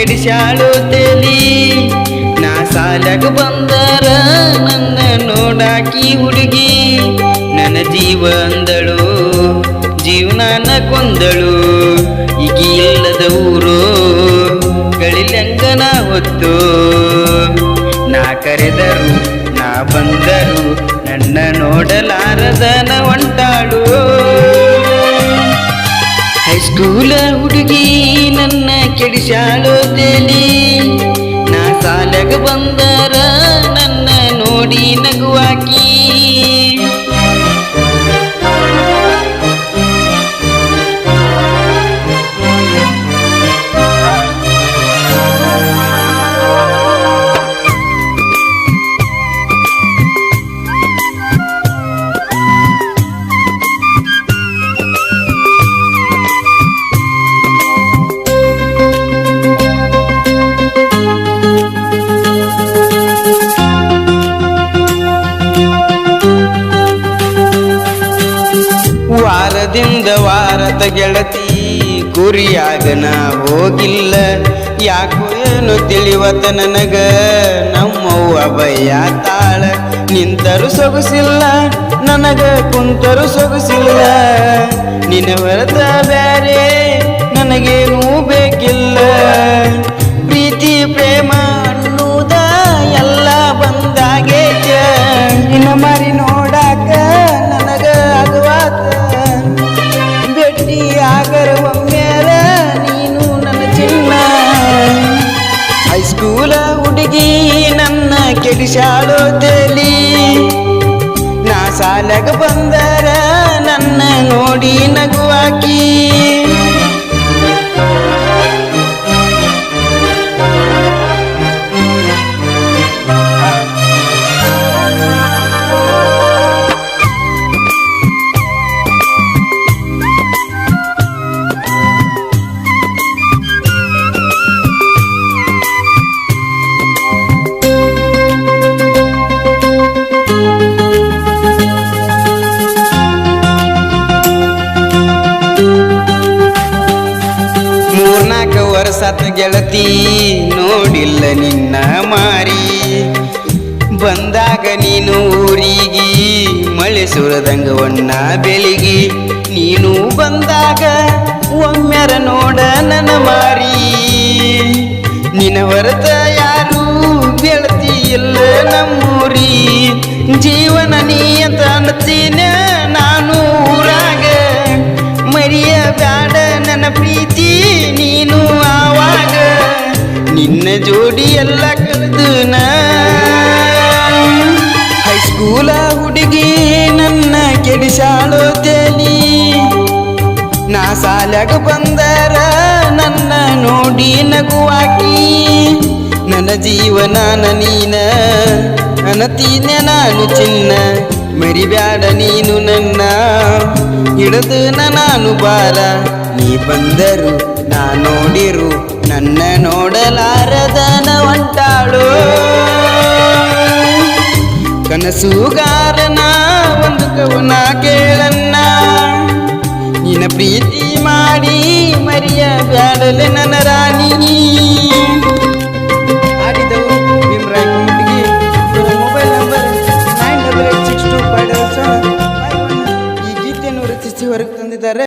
ಕೆಡಿಸ್ಯಾಳು ತೇಲಿ. ನಾ ಸಾಲಗ ಬಂದರ ನನ್ನ ನೋಡಾಕಿ ಹುಡುಗಿ. ನನ್ನ ಜೀವ ಅಂದಳು ಜೀವನಾನ ಕೊಂದಳು. ಈಗ ಇಲ್ಲದ ಊರು ಗಳಿಲಂಗನ ಹೊತ್ತು. ನಾ ಕರೆದರು, ನಾ ಬಂದರು, ನನ್ನ ನೋಡಲಾರದನ ಹೊಂಟಾಳು ಹೈಸ್ಕೂಲ ಹುಡುಗಿ ನನ್ನ ಕೆಡಿಸ್ಯಾಳೋ ತೇಲಿ ವಾರದಿಂದ ವಾರದ ಗೆಳತಿ ಗುರಿಯಾಗನ ಹೋಗಿಲ್ಲ. ಯಾಕೋ ಏನು ತಿಳಿವತ ನನಗ, ನಮ್ಮವ್ವ ಬಯ್ಯ ತಾಳ. ನಿಂತರು ಸೊಗಸಿಲ್ಲ, ನನಗ ಕುಂತರು ಸೊಗಸಿಲ್ಲ. ನಿನ್ನ ಹೊರತ ಬ್ಯಾರೆ, ನನಗೇನೂ ಬೇಕಿಲ್ಲ. ತೇಲಿ ನಾ ಸಾಲಾಗ ಬಂದರ ವರ್ಷದ ಗೆಳತಿ ನೋಡಿಲ್ಲ ನಿನ್ನ ಮಾರಿ. ಬಂದಾಗ ನೀನು ಊರಿಗೆ ಮಳೆ ಸುರದಂಗ ಒಣ್ಣ ಬೆಳಿಗಿ ನೀನು ಬಂದಾಗ ಒಮ್ಮೆರ ನೋಡ ನನ್ನ ಮಾರಿ. ನಿನ್ನ ಹೊರತ ಯಾರು ಗೆಳತಿ ಇಲ್ಲ ನಮ್ಮೂರಿ. ಜೀವನ ನೀ ಕೆಡಿಸಾಳೋ ತೇನಿ ನಾ. ಸಾಲಗ ಬಂದರ ನನ್ನ ನೋಡಿ ನಗುವಾಕಿ. ನನ್ನ ಜೀವನ ನೀನ ಅನತೀನ ನಾನು ಚಿನ್ನ. ಮರಿಬ್ಯಾಡ ನೀನು ನನ್ನ. ಹಿಡಿದು ನಾನು ಬಾರ. ನೀ ಬಂದರು, ನಾ ನೋಡಿರು, ನನ್ನ ನೋಡಲಾರದನ ಹೊಂಟಾಳು ಕನಸುಗಾರನ ಕವನ ಕೇಳನ್ನ ನಿನ್ನ ಪ್ರೀತಿ ಮಾಡಿ ಮರಿಯ ಬ್ಯಾಡಲೆ ನನ್ನ ರಾಣಿ